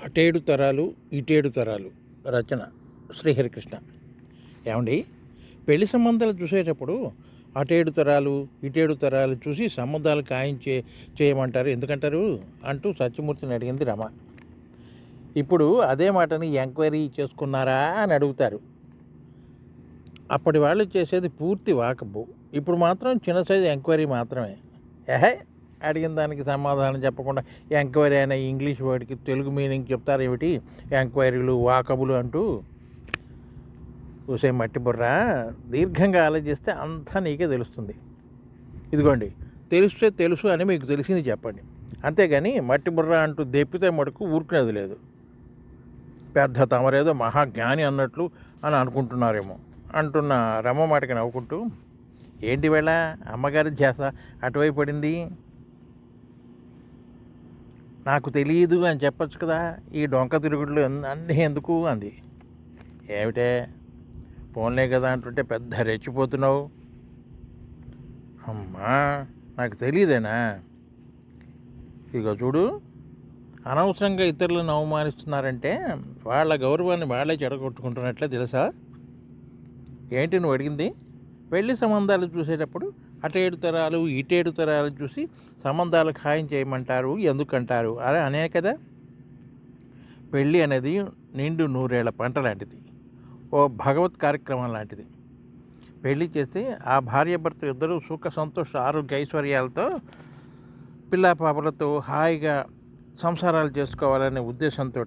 అటేడు తరాలు ఇటేడు తరాలు రచన శ్రీహరికృష్ణ. ఏమండి? పెళ్ళి సంబంధాలు చూసేటప్పుడు అటేడు తరాలు ఇటేడు తరాలు చూసి సంబంధాలు ఖాయించే చేయమంటారు. ఎందుకంటారు? అంటూ సత్యమూర్తిని అడిగింది రమ. ఇప్పుడు అదే మాటని ఎంక్వైరీ చేసుకున్నారా అని అడుగుతారు. అప్పటి వాళ్ళు చేసేది పూర్తి వాకబు. ఇప్పుడు మాత్రం చిన్న సైజు ఎంక్వైరీ మాత్రమే. ఏహే! అడిగిన దానికి సమాధానం చెప్పకుండా ఎంక్వైరీ అయిన ఇంగ్లీష్ వర్డ్కి తెలుగు మీనింగ్ చెప్తారు ఏమిటి ఎంక్వైరీలు వాకబులు అంటూ? చూసే మట్టి బుర్ర దీర్ఘంగా ఆలోచిస్తే అంతా నీకే తెలుస్తుంది. ఇదిగోండి తెలిస్తే తెలుసు అని మీకు తెలిసింది చెప్పండి. అంతేగాని మట్టి బుర్ర అంటూ దెప్పితే మటుకు ఊరుకునేది లేదు. పెద్ద తమరేదో మహాజ్ఞాని అన్నట్లు అని అనుకుంటున్నారేమో అంటున్న రమ్మ మాటకి నవ్వుకుంటూ ఏంటి వేళ? అమ్మగారి ధ్యాస అటువైపు పడింది? నాకు తెలియదు అని చెప్పచ్చు కదా ఈ డొంక తిరుగుడులు అన్నీ ఎందుకు అంది. ఏమిటే? ఫోన్లే కదా అంటుంటే పెద్ద రెచ్చిపోతున్నావు. అమ్మా నాకు తెలియదేనా ఇదిగో చూడు అనవసరంగా ఇతరులను అవమానిస్తున్నారంటే వాళ్ళ గౌరవాన్ని వాళ్ళే చెడగొట్టుకుంటున్నట్లే తెలుసా? ఏంటి నువ్వు అడిగింది? పెళ్ళి సంబంధాలు చూసేటప్పుడు అటేడు తరాలు ఇటేడు తరాలు చూసి సంబంధాలు ఖాయం చేయమంటారు ఎందుకంటారు? అలా అనే కదా. పెళ్ళి అనేది నిండు నూరేళ్ళ పంట లాంటిది. ఓ భగవత్ కార్యక్రమం లాంటిది. పెళ్ళి చేస్తే ఆ భార్యాభర్త ఇద్దరు సుఖ సంతోష ఆరోగ్య ఐశ్వర్యాలతో పిల్ల పాపలతో హాయిగా సంసారాలు చేసుకోవాలనే ఉద్దేశంతో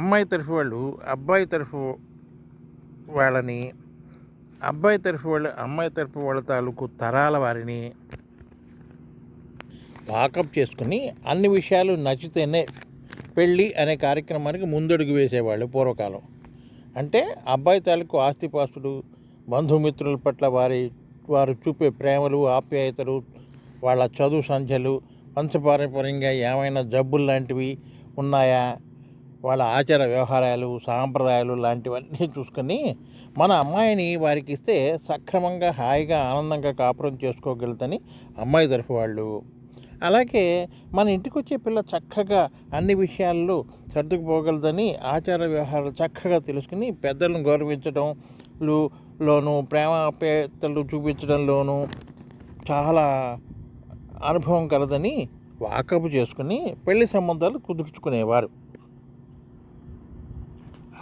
అమ్మాయి తరఫు వాళ్ళు అబ్బాయి తరఫు వాళ్ళని అబ్బాయి తరఫు వాళ్ళ అమ్మాయి తరఫు వాళ్ళ తాలూకు తరాల వారిని వాకప్ చేసుకుని అన్ని విషయాలు నచ్చితేనే పెళ్ళి అనే కార్యక్రమానికి ముందడుగు వేసేవాళ్ళు పూర్వకాలం. అంటే అబ్బాయి తాలూకు ఆస్తిపాస్తులు బంధుమిత్రుల పట్ల వారి వారు చూపే ప్రేమలు ఆప్యాయతలు వాళ్ళ చదువు సంఖ్యలు వంశపారంపర్యంగా ఏమైనా జబ్బులు లాంటివి ఉన్నాయా? వాళ్ళ ఆచార వ్యవహారాలు సాంప్రదాయాలు లాంటివన్నీ చూసుకొని మన అమ్మాయిని వారికి ఇస్తే సక్రమంగా హాయిగా ఆనందంగా కాపురం చేసుకోగలుగుతని అమ్మాయి తరఫు వాళ్ళు. అలాగే మన ఇంటికి వచ్చే పిల్ల చక్కగా అన్ని విషయాల్లో సర్దుకుపోగలదని ఆచార వ్యవహారాలు చక్కగా తెలుసుకుని పెద్దలను గౌరవించడం లోను ప్రేమ ఆప్యాయతలు చూపించడంలోనూ చాలా అనుభవం కలదని వాకపు చేసుకుని పెళ్ళి సంబంధాలు కుదుర్చుకునేవారు.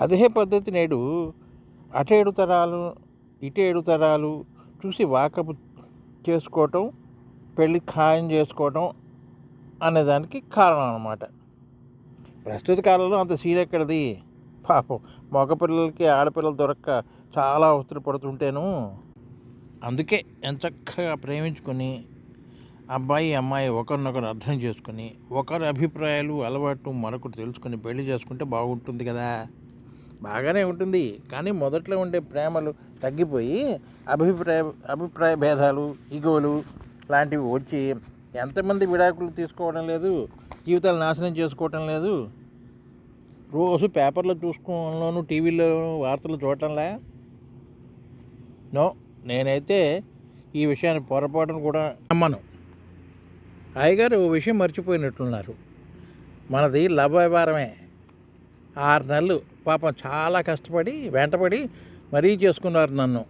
అదే పద్ధతి నేడు అటేడు తరాలు ఇటేడు తరాలు చూసి వాకపు చేసుకోవటం పెళ్ళి ఖాయం చేసుకోవటం అనేదానికి కారణం అన్నమాట. ప్రస్తుత కాలంలో అంత సీన్ ఎక్కడిది? పాపం మగపిల్లలకి ఆడపిల్లలు దొరక్క చాలా అవసరం పడుతుంటేను. అందుకే ఎంచక్కగా ప్రేమించుకొని అబ్బాయి అమ్మాయి ఒకరినొకరు అర్థం చేసుకుని ఒకరి అభిప్రాయాలు అలవాటు మరొకరు తెలుసుకుని పెళ్ళి చేసుకుంటే బాగుంటుంది కదా. బాగానే ఉంటుంది. కానీ మొదట్లో ఉండే ప్రేమలు తగ్గిపోయి అభిప్రాయ అభిప్రాయ భేదాలు ఇగోలు లాంటివి వచ్చి ఎంతమంది విడాకులు తీసుకోవడం లేదు జీవితాలు నాశనం చేసుకోవటం లేదు. రోజు పేపర్లో చూసుకోవడంలోనూ టీవీలో వార్తలు చూడటంలే నో నేనైతే ఈ విషయాన్ని పొరపాటును కూడా నమ్మను. అయ్యగారు ఓ విషయం మర్చిపోయినట్లున్నారు మనది లవ్ వ్యవహారమే. ఆరు నెలలు. పాపం చాలా కష్టపడి వెంటపడి మరీ చేసుకున్నారు నన్ను.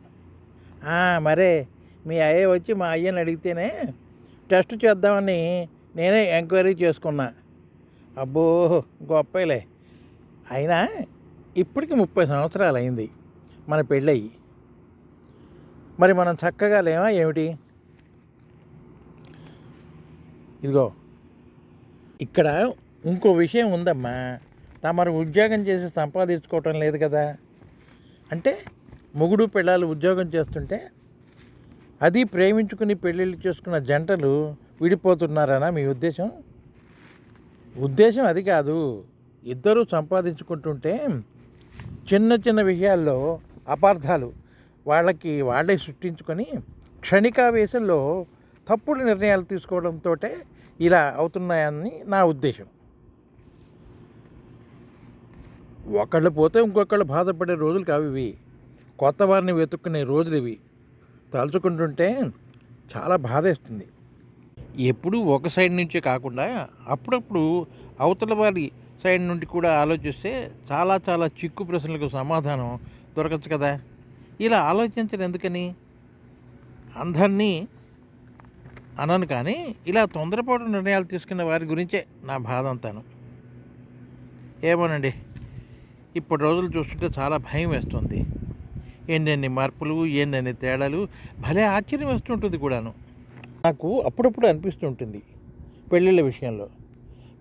మరే మీ అయ్య వచ్చి మా అయ్యని అడిగితేనే టెస్ట్ చేద్దామని నేనే ఎంక్వైరీ చేసుకున్నా. అబ్బో గొప్పలే. అయినా ఇప్పటికి ముప్పై సంవత్సరాలు అయింది మన పెళ్ళయి. మరి మనం చక్కగా లేమా ఏమిటి? ఇదిగో ఇక్కడ ఇంకో విషయం ఉందమ్మా. తమరు ఉద్యోగం చేసి సంపాదించుకోవటం లేదు కదా. అంటే మొగుడు పిల్లలు ఉద్యోగం చేస్తుంటే అది ప్రేమించుకుని పెళ్ళిళ్ళు చేసుకున్న జంటలు విడిపోతున్నారనా మీ ఉద్దేశం? ఉద్దేశం అది కాదు. ఇద్దరూ సంపాదించుకుంటుంటే చిన్న చిన్న విషయాల్లో అపార్థాలు వాళ్ళకి వాళ్ళే సృష్టించుకొని క్షణికావేశంలో తప్పుడు నిర్ణయాలు తీసుకోవడంతో ఇలా అవుతున్నాయని నా ఉద్దేశం. ఒకళ్ళు పోతే ఇంకొకళ్ళు బాధపడే రోజులు కావు ఇవి. కొత్త వారిని వెతుక్కునే రోజులు ఇవి. తలుచుకుంటుంటే చాలా బాధేస్తుంది ఎప్పుడూ ఒక సైడ్ నుంచే కాకుండా అప్పుడప్పుడు అవతల వారి సైడ్ నుండి కూడా ఆలోచిస్తే చాలా చాలా చిక్కు ప్రశ్నలకు సమాధానం దొరకచ్చు కదా. ఇలా ఆలోచించడం ఎందుకని? అందరినీ అనను కానీ ఇలా తొందరపాటు నిర్ణయాలు తీసుకున్న వారి గురించే నా బాధ అంతాను. ఏమోనండి. ఇప్పుడు రోజులు చూస్తుంటే చాలా భయం వేస్తుంది. ఎన్నెన్ని మార్పులు ఎన్నెన్ని తేడాలు భలే ఆశ్చర్యం వేస్తుంటుంది కూడాను. నాకు అప్పుడప్పుడు అనిపిస్తుంటుంది పెళ్ళిళ్ళ విషయంలో.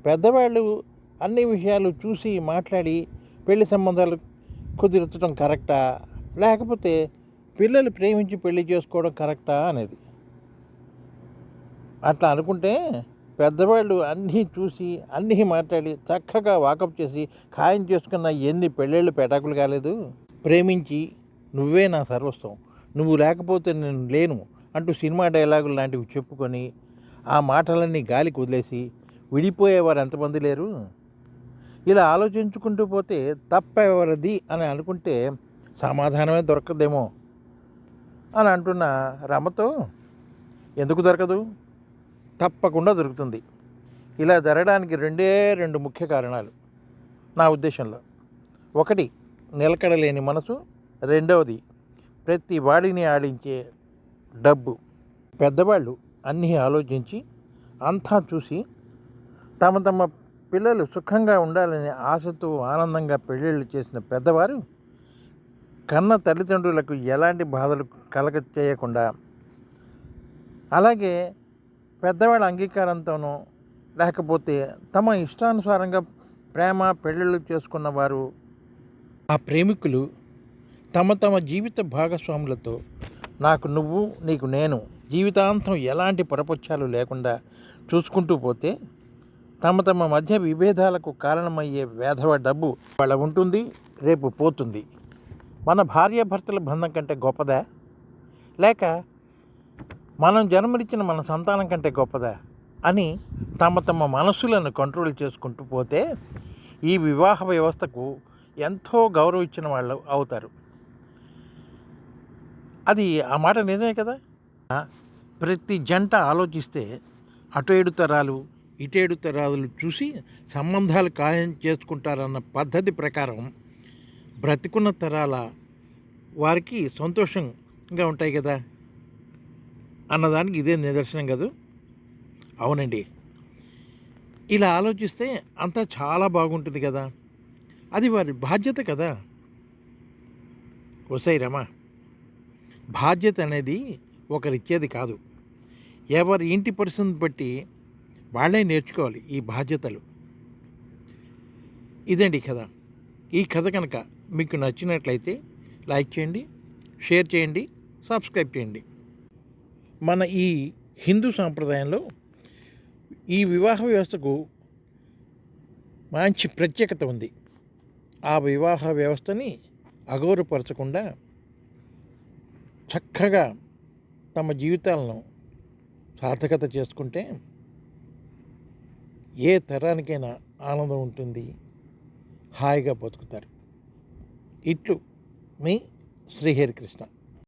పెద్దవాళ్ళు అన్ని విషయాలు చూసి మాట్లాడి పెళ్ళి సంబంధాలు కుదిర్చడం కరెక్టా? లేకపోతే పిల్లలు ప్రేమించి పెళ్ళి చేసుకోవడం కరెక్టా అనేది. అట్లా అనుకుంటే పెద్దవాళ్ళు అన్నీ చూసి అన్నీ మాట్లాడి చక్కగా వాకప్ చేసి ఖాయం చేసుకున్న ఎన్ని పెళ్ళిళ్ళు పెటాకులు కాలేదు. ప్రేమించి నువ్వే నా సర్వస్వం. నువ్వు లేకపోతే నేను లేను అంటూ సినిమా డైలాగులు లాంటివి చెప్పుకొని ఆ మాటలన్నీ గాలికి వదిలేసి విడిపోయేవారు ఎంతమంది లేరు? ఇలా ఆలోచించుకుంటూ పోతే తప్పెవరది అని అనుకుంటే సమాధానమే దొరకదేమో అని అంటున్న రమతో ఎందుకు దొరకదు? తప్పకుండా దొరుకుతుంది. ఇలా జరగడానికి రెండే రెండు ముఖ్య కారణాలు నా ఉద్దేశంలో. ఒకటి నిలకడలేని మనసు. రెండవది ప్రతి వాడిని ఆడించే డబ్బు. పెద్దవాళ్ళు అన్నీ ఆలోచించి అంతా చూసి తమ తమ పిల్లలు సుఖంగా ఉండాలనే ఆశతో ఆనందంగా పెళ్ళిళ్ళు చేసిన పెద్దవారు కన్న తల్లిదండ్రులకు ఎలాంటి బాధలు కలగ చేయకుండా అలాగే పెద్దవాళ్ళ అంగీకారంతోనో లేకపోతే తమ ఇష్టానుసారంగా ప్రేమ పెళ్ళిళ్ళు చేసుకున్న వారు ఆ ప్రేమికులు తమ తమ జీవిత భాగస్వాములతో నాకు నువ్వు నీకు నేను జీవితాంతం ఎలాంటి పొరపక్షాలు లేకుండా చూసుకుంటూ పోతే తమ తమ మధ్య విభేదాలకు కారణమయ్యే వేధవ డబ్బు వాళ్ళ ఉంటుంది రేపు పోతుంది. మన భార్యాభర్తల బంధం కంటే గొప్పదా? లేక మనం జన్మనిచ్చిన మన సంతానం కంటే గొప్పదా అని తమ తమ మనసులను కంట్రోల్ చేసుకుంటూ పోతే ఈ వివాహ వ్యవస్థకు ఎంతో గౌరవం ఇచ్చిన వాళ్ళు అవుతారు. అది ఆ మాట నిజమే కదా? ప్రతి జంట ఆలోచిస్తే అటు ఏడు తరాలు ఇటేడు తరాలు చూసి సంబంధాలు ఖాయం చేసుకుంటారన్న పద్ధతి ప్రకారం బ్రతికున్న తరాల వారికి సంతోషంగా ఉంటాయి కదా? అన్నదానికి ఇదే నిదర్శనం కదా? అవునండి. ఇలా ఆలోచిస్తే అంతా చాలా బాగుంటుంది కదా. అది వారి బాధ్యత కదా. ఒసై రమా బాధ్యత అనేది ఒకరిచ్చేది కాదు. ఎవరి ఇంటి పరిస్థితిని బట్టి వాళ్ళే నేర్చుకోవాలి ఈ బాధ్యతలు. ఇదండి కథ. ఈ కథ కనుక మీకు నచ్చినట్లయితే లైక్ చేయండి షేర్ చేయండి సబ్స్క్రైబ్ చేయండి. మన ఈ హిందూ సాంప్రదాయంలో ఈ వివాహ వ్యవస్థకు మంచి ప్రత్యేకత ఉంది. ఆ వివాహ వ్యవస్థని అగౌరవపరచకుండా చక్కగా తమ జీవితాలను సార్థకత చేసుకుంటే ఏ తరానికైనా ఆనందం ఉంటుంది. హాయిగా బతుకుతారు. ఇట్లు మీ శ్రీహరికృష్ణ.